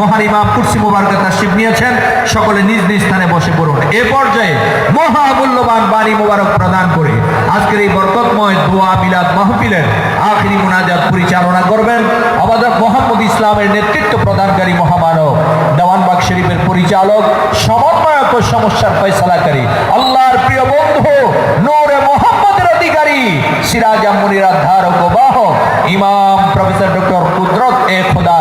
মহান ইমাম কুরসি মুবারকে তাশরিফ নিয়েছেন। সকলে নিজ নিজ স্থানে বসে পড়ুন। এ পর্যায়ে মহামূল্যবান বাণী মুবারক প্রদান করে আজকের এই বরকতময় দোয়া মিলাদ মাহফিলের আখিরি মুনাজাত পরিচালনা করবেন আমাদের মোহাম্মদ ইসলামের নেতৃত্ব প্রদানকারী মহামানব, দেওয়ানবাগ শরীফের পরিচালক, সমন্বয়ক সমস্যার ফয়সলাকারী, আল্লাহর প্রিয় বন্ধু, নূরে মোহাম্মদের অধিকারী সিরাজ আম্মনির ধারক ও বাহক ইমাম প্রফেসর ডক্টর কুদরত এ খোদা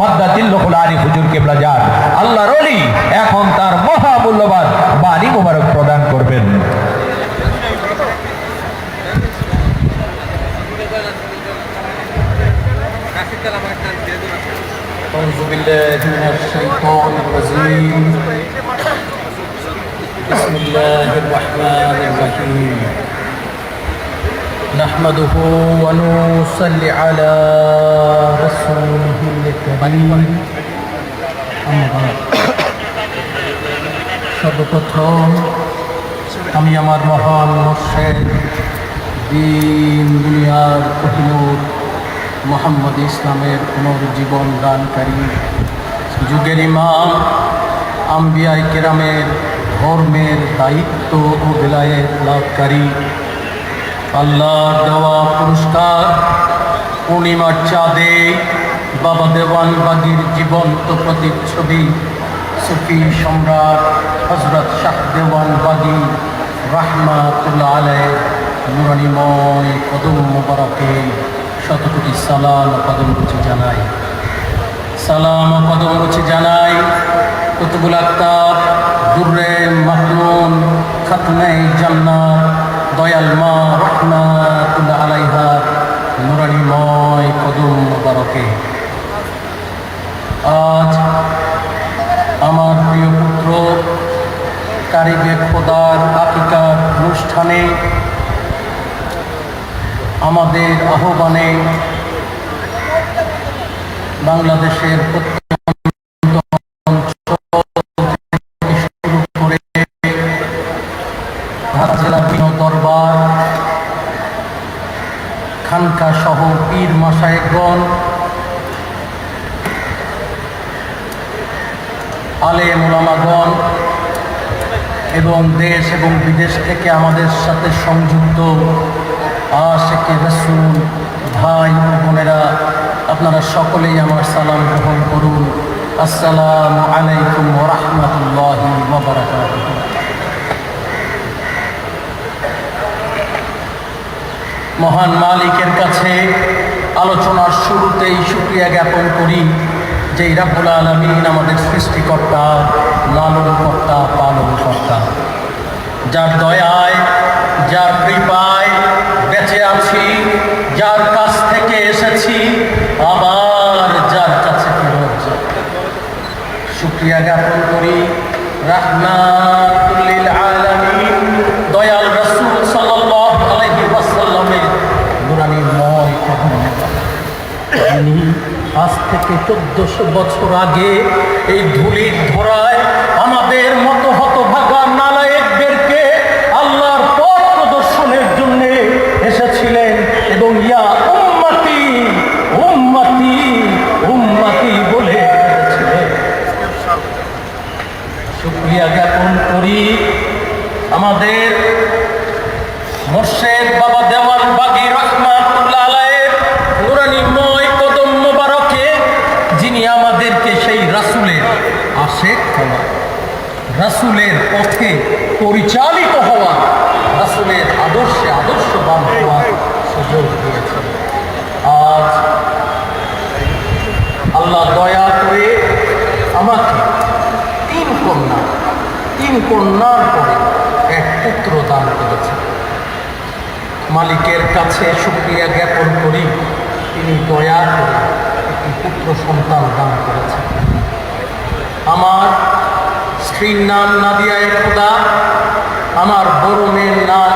মাদ্দাতিল্লাহুল আলী হুজুর কেবলা যান আল্লাহর অলি এখন তার মহামূল্যবান বাণী মোবারক প্রদান করবেন أعوذ بالله من الشيطان الرجيم بسم الله الرحمن الرحيم نحمده ونصلي على رسوله الكريم أما بعد সর্বপ্রথম আমি আমার মহান মোর্শেদ দিন দুনিয়ার কহিনুর মোহাম্মদ ইসলামের পুনর্জীবন দানকারী যুগের ইমাম আম্বিয়াই কেরামের ধর্মের দায়িত্ব ও বেলায়েত লাভকারী আল্লাহর দেওয়া পুরস্কার, পূর্ণিমার চাঁদে বাবা দেওয়ান বাগির জীবন্ত প্রতিচ্ছবি, সুফি সম্রাট হজরত শাহ দেওয়ান বাগি রাহমাতুল্লাহ আলহ নুরানিময় কদম মোবারকে শতকোটি সালাম কদম রুচি জানাই। সালাম কদম রুচি জানাই কুতুবুল আক্তাব দুর্রে মাহমুন খাতমে জান্নাত দয়াল মা রহমাতুল্লাহ আলাইহা নুরানিময় কদম মোবারকে। আজ আমার প্রিয় পুত্র কারিবে খোদার আকিকার অনুষ্ঠানে আমাদের আহ্বানে বাংলাদেশের প্রত্যন্ত খানকা সহ পীর মাসায়েকগণ আলে মোলামাগণ এবং দেশ এবং বিদেশ থেকে আমাদের সাথে সংযুক্ত আশেকে রসুল ভাই বোনেরা, আপনারা সকলেই আমার সালাম গ্রহণ করুন। আসসালামু আলাইকুম রহমতুল্লাহ মহান মালিকের কাছে আলোচনার শুরুতেই সুক্রিয়া জ্ঞাপন করি যে রাবুল আলমিন আমাদের সৃষ্টিকর্তা, লালনকর্তা, পালনকর্তা। যার দয়ায়, যার কৃপায় বেঁচে আছি, যার কাছ থেকে এসেছি, আবার যার কাছে ফেরত যাব শুক্রিয়া জ্ঞাপন করি রাহমাতুল্লিল আলামিন দয়াল রাসূল সাল্লাল্লাহু আলাইহি ওয়াসাল্লামের নুরানিময় কদম যিনি আজ থেকে চোদ্দশো বছর আগে এই ধুলির ধরায় আমাদের মতো হতভাগা নালায়েকদেরকে আল্লাহর পথ প্রদর্শনের জন্য এসেছিলেন এবং ইয়া উম্মতি উম্মতি উম্মতি বলে ডেকেছিলেন শুক্রিয়া জ্ঞাপন করি আমাদের মোর্শেদ বাবা দেওয়ান বাগি রহমাতুল্লাহ আলাইয়ের নুরানিময় কদম মোবারকে যিনি আমাদেরকে সেই রাসুলের আশেক হওয়া রাসুলের পথে পরিচালিত হওয়া, রাসুলের আদর্শে আদর্শবান হওয়ার সুযোগ দিয়েছেন আজ আল্লাহ দয়া করে আমাকে তিন কন্যা, তিন কন্যার পরে এক পুত্র দান করেছে মালিকের কাছে শুক্রিয়া জ্ঞাপন করি, তিনি দয়া করে একটি পুত্র সন্তান দান করেছেন। আমার স্ত্রীর নাম নাদিয়া খোদা, আমার বড় মেয়ের নাম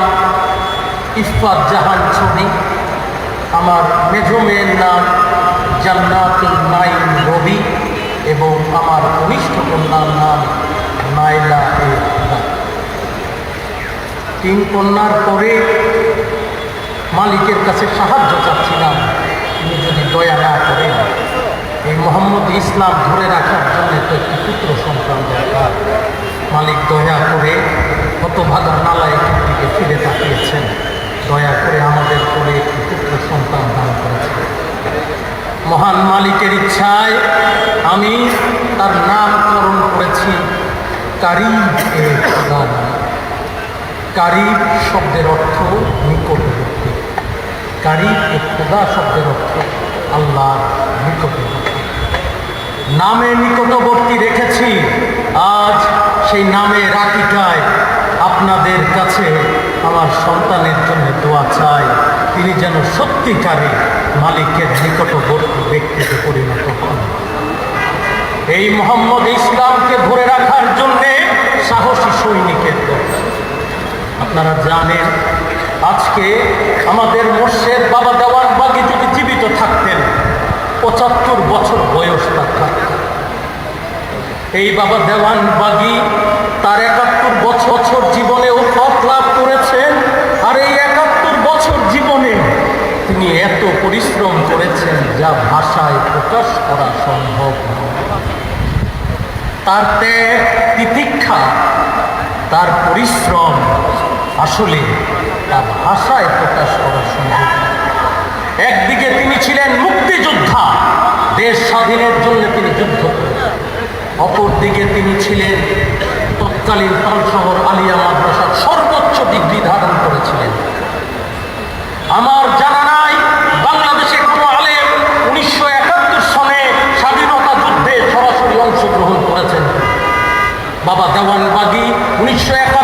ইফাত জাহান ছবি, আমার মেজ মেয়ের নাম জান্নাতুল নাইম রবি এবং আমার কনিষ্ঠ কন্যার নাম নাইলা এ তিন কন্যার পরে মালিকের কাছে সাহায্য চাচ্ছিলাম, তিনি যদি দয়া না করেন। এই মোহাম্মদ ইসলাম ধরে রাখার জন্য তো একটি পুত্র সন্তান দরকার। মালিক দয়া করে কত ভাগা নালায়কের দিকে ফিরে তাকিয়েছেন। দয়া করে আমাদের করে একটি পুত্র সন্তান দান করেছেন। মহান মালিকের ইচ্ছায় আমি তার নামকরণ করেছি কারিব এ। কারিব শব্দের অর্থ নিকটবর্তী। কারিব এ খোদা শব্দের অর্থ আল্লাহ নিকটবর্তী। নামে নিকটবর্তী রেখেছি। আজ সেই নামে রাকিকায় আপনাদের কাছে আমার সন্তানের জন্য দোয়া চাই। তিনি যেন সত্যিকারে মালিকের নিকটবর্তী ব্যক্তিতে পরিণত হন। এই মোহাম্মদ ইসলামকে ধরে রাখার জন্যে সাহসী সৈনিকের দরকার আপনারা জানেন, আজকে আমাদের মোর্শেদ বাবা দেওয়ান বাগি যদি জীবিত থাকতেন পঁচাত্তর বছর বয়স তার এই বাবা দেওয়ান বাগি তার একাত্তর বছর জীবনেও পথ লাভ করেছেন, আর এই একাত্তর বছর জীবনে তিনি এত পরিশ্রম করেছেন যা ভাষায় প্রকাশ করা সম্ভব তার ত্যাগ, তিতিক্ষা, তার পরিশ্রম আসলে তার ভাষায় প্রকাশ করা সম্ভব একদিকে তিনি ছিলেন দেশ স্বাধীনের জন্য তিনি যুদ্ধ অপরদিকে তিনি ছিলেন তৎকালীন পাল শহর আলিয়া মাদ্রাসার সর্বোচ্চ ডিগ্রি ধারণ করেছিলেন। আমার জানা নাই, বাংলাদেশে কোনো আলেম উনিশশো একাত্তর সনে স্বাধীনতা যুদ্ধে সরাসরি অংশগ্রহণ করেছেন। বাবা দেওয়ানবাগি উনিশশো একাত্তর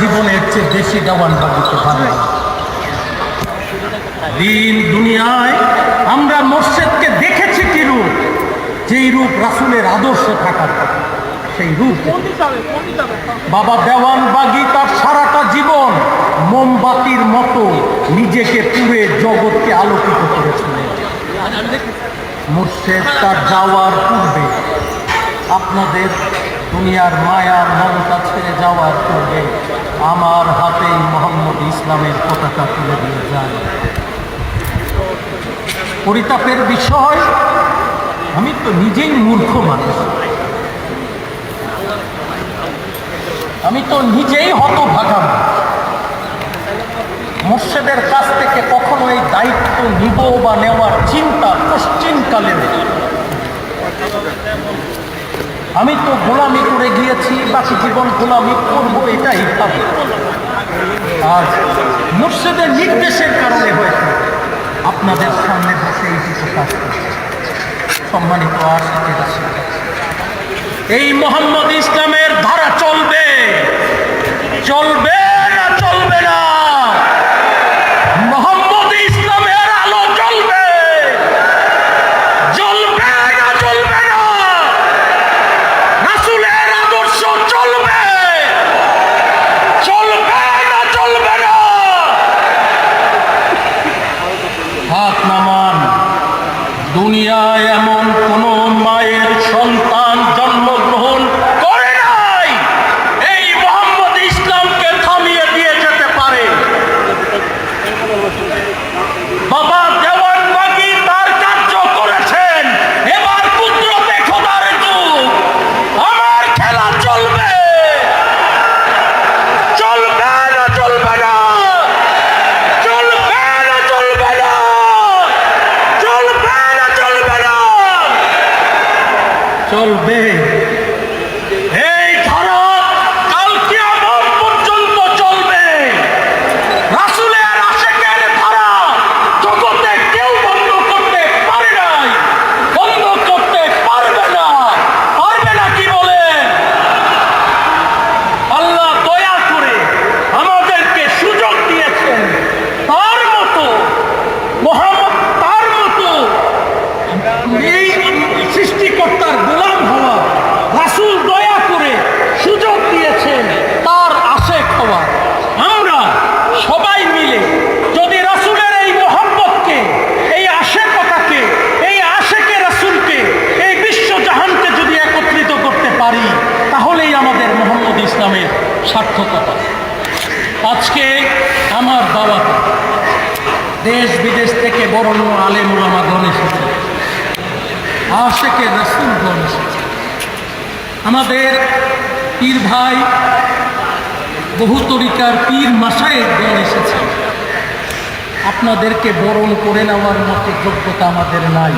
জীবনের চেয়ে বেশি দেওয়ানবাগিকে ভালোবাসে দিন দুনিয়ায় আমরা মোর্শেদকে দেখেছি কি রূপ? যেই রূপ রাসুলের আদর্শে থাকার কথা সেই রূপ বাবা দেওয়ান বাগি তার সারাটা জীবন মোমবাতির মতো নিজেকে পুরে জগৎকে আলোকিত করেছিলেন। মুর্শেদ তার যাওয়ার পূর্বে আপনাদের দুনিয়ার মায়ার মমতা ছেড়ে যাওয়ার পূর্বে আমার হাতেই মোহাম্মদ ইসলামের পতাকা তুলে দিয়ে যায়। পরিতাপের বিষয়, আমি তো নিজেই মূর্খ মানুষ। আমি তো নিজেই হতভাগা মানুষ। মোর্শেদের কাছ থেকে কখনো এই দায়িত্ব নিব বা নেওয়ার চিন্তা পশ্চিমকালে নেই। আমি তো গোলামি করে গিয়েছি, বাকি জীবন গোলামি করব এটাই ভাবি। আর মুর্শিদের নির্দেশের কারণে হয়েছে, আপনাদের সামনে বসে এই কিছু কাজ সম্মানিত আশিকের এই মোহাম্মদ ইসলামের ধারা চলবে। চলবে না চলবে না। দুনিয়ায় এমন কোন মায়ের সন্তান জন্মগ্রহণ করে নাই এই মোহাম্মদ ইসলামকে থামিয়ে দিয়ে যেতে পারে বাবা দেওয়ানবাগি তার কার্য করেছেন এবার কুদরতে খোদার যুগ আমার খেলা চলবে চলবে না চলবে না চলবে না চলবে না চলবে না চলবে না চলবে এই ধারা কাল কিয়ামত পর্যন্ত চলবে রাসূলের আশেকের ধারা জগতে কেউ বন্ধ করতে পারে নাই বন্ধ করতে পারবে না পারবে না কি বলেন আল্লাহ দয়া করে আমাদেরকে সুযোগ দিয়েছেন তার মতো মোহাম্মদ তার মতো এই সৃষ্টিকর্তার গোলাম হওয়া রাসূল দয়া করে সুযোগ দিয়েছেন তার আশেক হওয়া আমরা সবাই মিলে যদি রাসূলের এই মোহাম্মতকে এই আশেকতাকে এই আশেকে রাসূলকে এই বিশ্ব জাহানকে যদি একত্রিত করতে পারি তাহলেই আমাদের মোহাম্মদ ইসলামের সার্থকতা আজকে আমার বাবাকে দেশ বিদেশ থেকে বরণ্য আলেম ওলামাগণ এসেছে আশেকে রাসুলগণ এসেছে আমাদের পীর ভাই বহু তরিকার পীর মাসায়েকগণ এসেছে। আপনাদেরকে বরণ করে নেওয়ার মতো যোগ্যতা আমাদের নাই।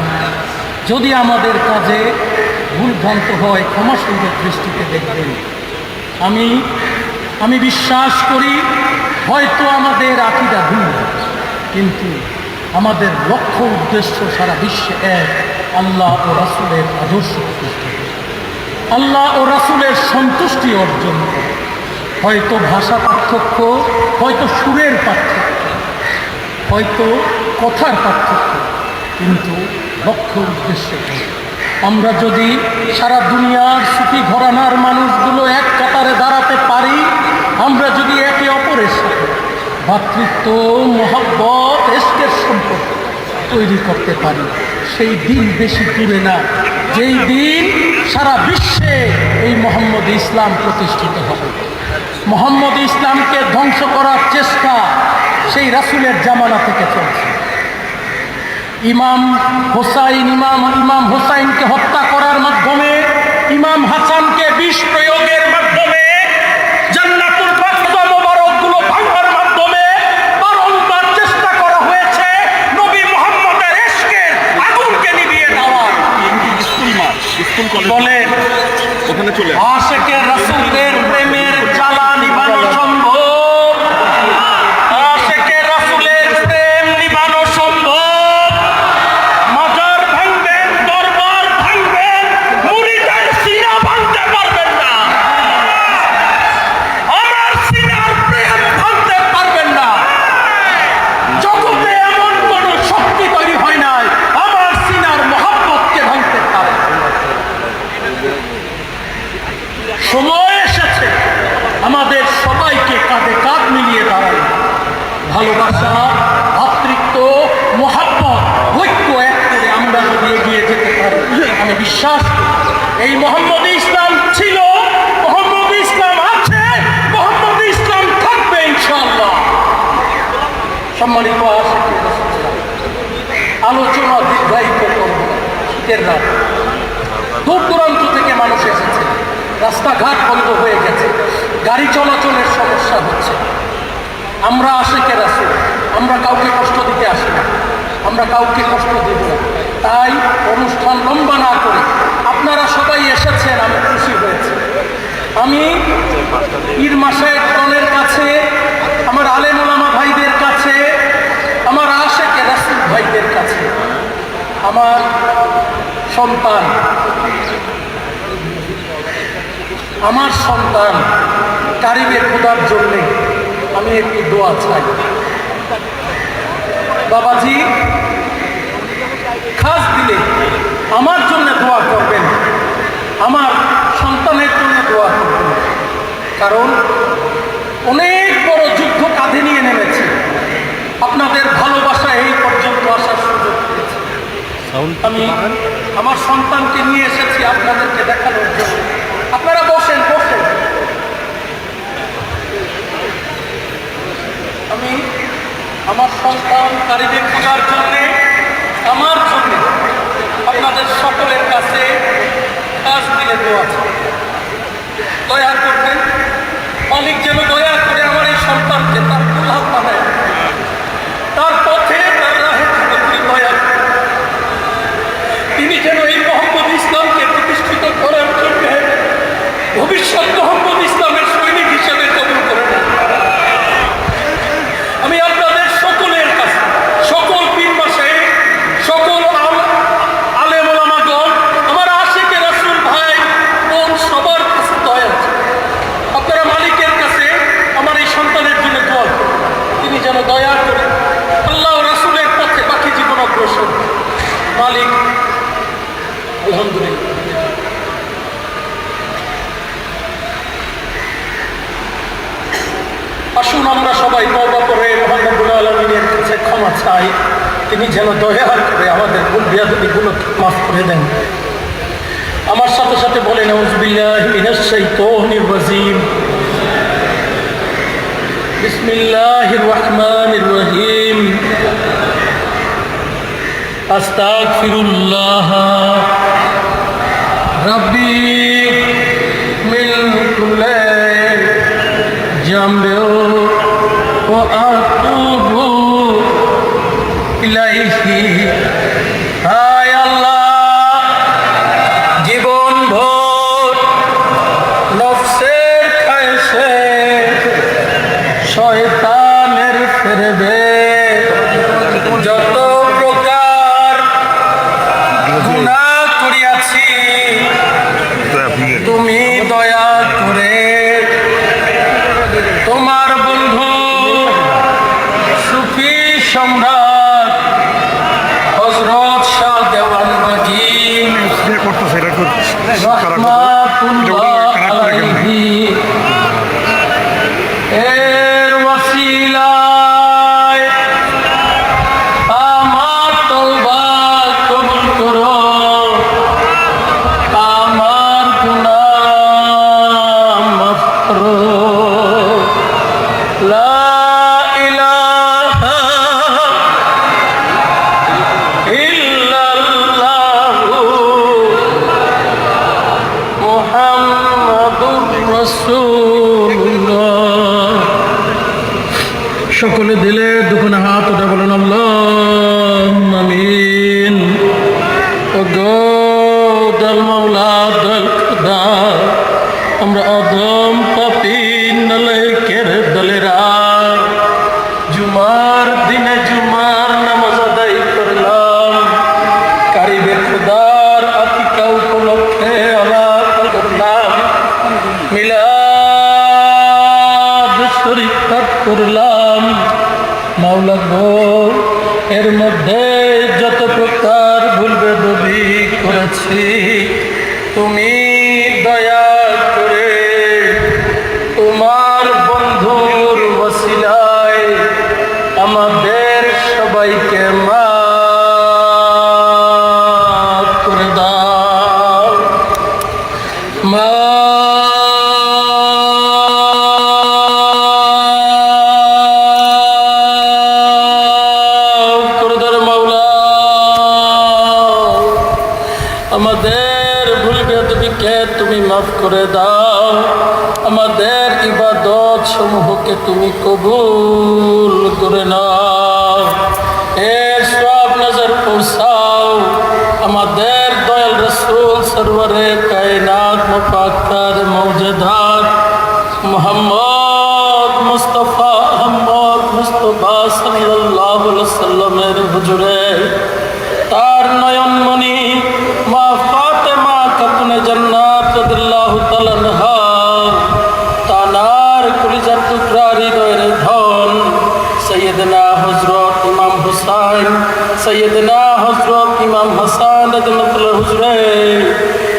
যদি আমাদের কাজে ভুলভ্রান্ত হয়, ক্ষমা সুন্দর দৃষ্টিতে দেখবেন। আমি আমি বিশ্বাস করি, হয়তো আমাদের আকিদা ভুল, কিন্তু আমাদের লক্ষ্য উদ্দেশ্য সারা বিশ্বে এক, আল্লাহ ও রাসুলের আদর্শ প্রতিষ্ঠা। আল্লাহ ও রাসুলের সন্তুষ্টি অর্জন করা। হয়তো ভাষা পার্থক্য, হয়তো সুরের পার্থক্য, হয়তো কথার পার্থক্য, কিন্তু লক্ষ্য উদ্দেশ্য আমরা যদি সারা দুনিয়ার সুখী ঘরানার মানুষগুলো এক কাতারে দাঁড়াতে পারি, আমরা যদি একে অপরের সাথে ভাতৃত্ব, মহব্বত এসকের সম্পর্ক তৈরি করতে পারি, সেই দিন বেশি দূরে না যেই দিন সারা বিশ্বে এই মোহাম্মদ ইসলাম প্রতিষ্ঠিত হবে। মোহাম্মদ ইসলামকে ধ্বংস করার চেষ্টা সেই রাসুলের জামানা থেকে চলছে। ইমাম হোসাইন, ইমাম ইমাম হোসাইনকে হত্যা করার মাধ্যমে, ইমাম হাসানকে বিষ প্রয়োগের মাধ্যমে জান্নাতুল বাদশা মোবারকগুলো ভাঙার মাধ্যমে বারংবার চেষ্টা করা হয়েছে নবী মুহাম্মদের ইশকের আগুনকে নিভিয়ে দেওয়ার স্কুল মাঠ বলেন ওখানে চলে। আশেকের রাসূলের আলোচনা দীর্ঘায়িত করব শীতের রাত। দূর দূরান্ত থেকে মানুষ এসেছে। রাস্তাঘাট বন্ধ হয়ে গেছে। গাড়ি চলাচলের সমস্যা হচ্ছে। আমরা আশেকের আছি আমরা কাউকে কষ্ট দিতে আসি না। আমরা কাউকে কষ্ট দেব না। তাই অনুষ্ঠান লম্বা না করে আপনারা সবাই এসেছেন, আমি খুশি হয়েছি। আমি পীর মাসের দলের কাছে আমার আলেম ওলামা ভাইদের কাছে আমার আশেকে রাসুল ভাইদের কাছে আমার সন্তান। আমার সন্তান কারিবে খোদার জন্যে আমি একটি দোয়া চাই। বাবাজি, খাস দিলে আমার জন্য দোয়া করবেন, আমার সন্তানের জন্য দোয়া করবেন। কারণ অনেক বড় যুদ্ধ কাঁধে নিয়ে নেমেছে। আপনাদের আমি আমার সন্তানকে নিয়ে এসেছি আপনাদেরকে দেখানোর জন্য। আপনারা বসেন বসেন। আমি আমার সন্তান কারিবে খোঁজার জন্যে, আমার জন্যে আপনাদের সকলের কাছে কাজ দোয়া চাই। দয়া করবেন, মালিক যেন দয়া করে আমার এই সন্তানকে তার গোলাপ বানায় তার পথে তার রাহে থেকে তিনি দয়া করেন। তিনি যেন এই মোহাম্মদ ইসলামকে প্রতিষ্ঠিত করার জন্য ভবিষ্যৎ মোহাম্মদ ইসলামের সৈনিক হিসেবে কবুল করে নেন আমি আপনাদের সকলের কাছে সকল পীর মাসে সকল আল- আলেম ওলামাগণ আমার আশেকে রাসুল ভাই বোন সবার কাছে দয়া আছে। আপনারা মালিকের কাছে আমার এই সন্তানের জন্য দোয়া করুন। তিনি যেন দয়া করে আল্লাহ রাসুলের পথে বাকি জীবন অগ্রসর হয়। মালিক আলহামদুলিল্লাহ আসুন আমরা সবাই তবা করে মোহাম্মদুল আলমিনের কাছে ক্ষমা চাই তিনি যেন দয়া করে আমাদের ভুল বিয়াদবিগুলো মাফ করে দেন আমার সাথে সাথে বলেন আউযুবিল্লাহি মিনাশ শাইতানির রাজিম বিসমিল্লাহির রহমানির রহিম আস্তাগফিরুল্লাহ রাব্বি মিন কুল্লি جنبه وأتوب ইলাইহি। হায় আল্লাহ। জীবন ভোর। নফসের খায়সে শয়তানের ফেরবে। যত প্রকার গুণা করিয়াছি, তুমি দয়া করে তোমার বন্ধু সম্রাট করতেছে এটা করতেছে রহমাতুল্লাহ করে এর Yeah. তুমি সৈয়দনা হজরত ইমাম হাসান হুজুরে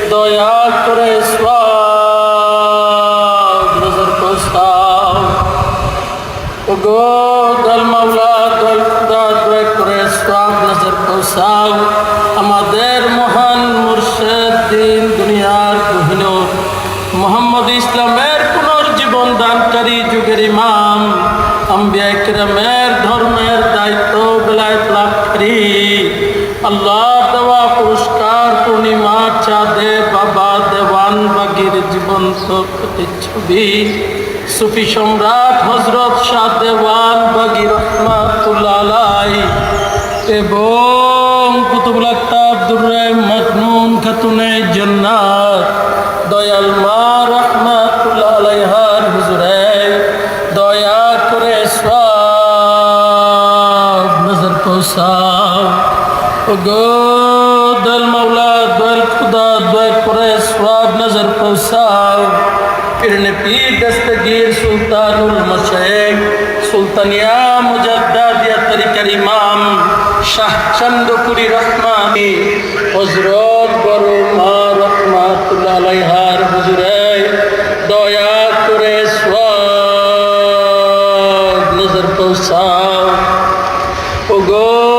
দয়া করে সওয়াব প্রতিচ্ছবি সুফি সম্রাট হজরত শাহ দেওয়ান বাগি রহমাতুল্লাহ এবং কুতুবুল আক্তাব দুর্রে মজনুন খাতুনে জান্নাত। দয়াল মা রহমাতুল্লাহ আলাইহার হুজুরে, দয়া করে সব নজর পৌঁছাও। গো সুলতানিয়া মুজাদ্দাদিয়া তরিকার ইমাম শাহ চন্দ্রপুরী রহমানি। হজরত বড় মা রহমাতুল্লাহ আলাইহার হুজুরে দয়া করে নজর পৌঁছাও। ও গো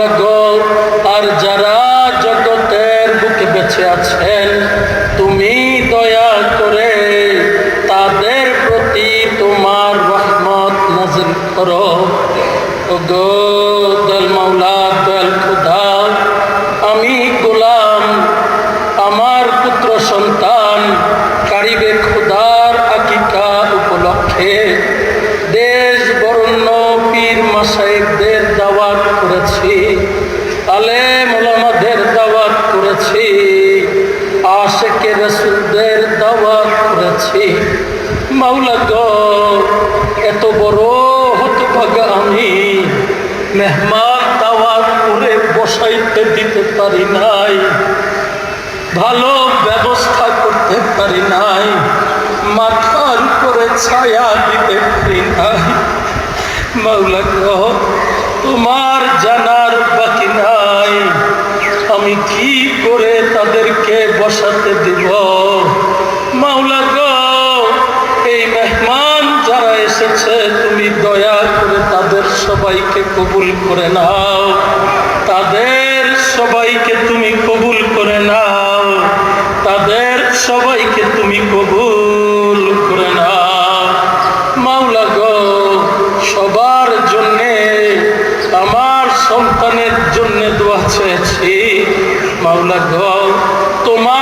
মাওলা গো আর যারা জগতের বুকে বেঁচে আছেন, তুমি দয়া করে তাদের প্রতি তোমার রহমত নাজিল করো ও গো দল মাওলা দল খুদা আমি গোলাম আমার পুত্র সন্তান কারিবে খুদার আকিকা উপলক্ষে দেশ বরণ্য পীর মাসাইকদের দাওয়াত করেছি আলে মোলামাদের দাওয়াত করেছি আশেকে রসুলদের দাওয়াত করেছি মাওলা গো এত বড় হতভাগা আমি মেহমান দাওয়াত করে বসাইতে দিতে পারি নাই ভালো ব্যবস্থা করতে পারি নাই। মাথার উপরে ছায়া দিতে পারি নাই। তোমার জানার বাকি নাই। আমি কি করে তাদেরকে বসাতে দিব? মাওলা এই মেহমান যারা এসেছে, তুমি দয়া করে তাদের সবাইকে কবুল করে নাও। তাদের সবাইকে তুমি কবুল করে নাও। তাদের সবাইকে তুমি কবুল করে নাও। মাওলা গো, সবার জন্যে, আমার সন্তানের জন্য দোয়া চেয়েছি। মাওলা গো, তোমার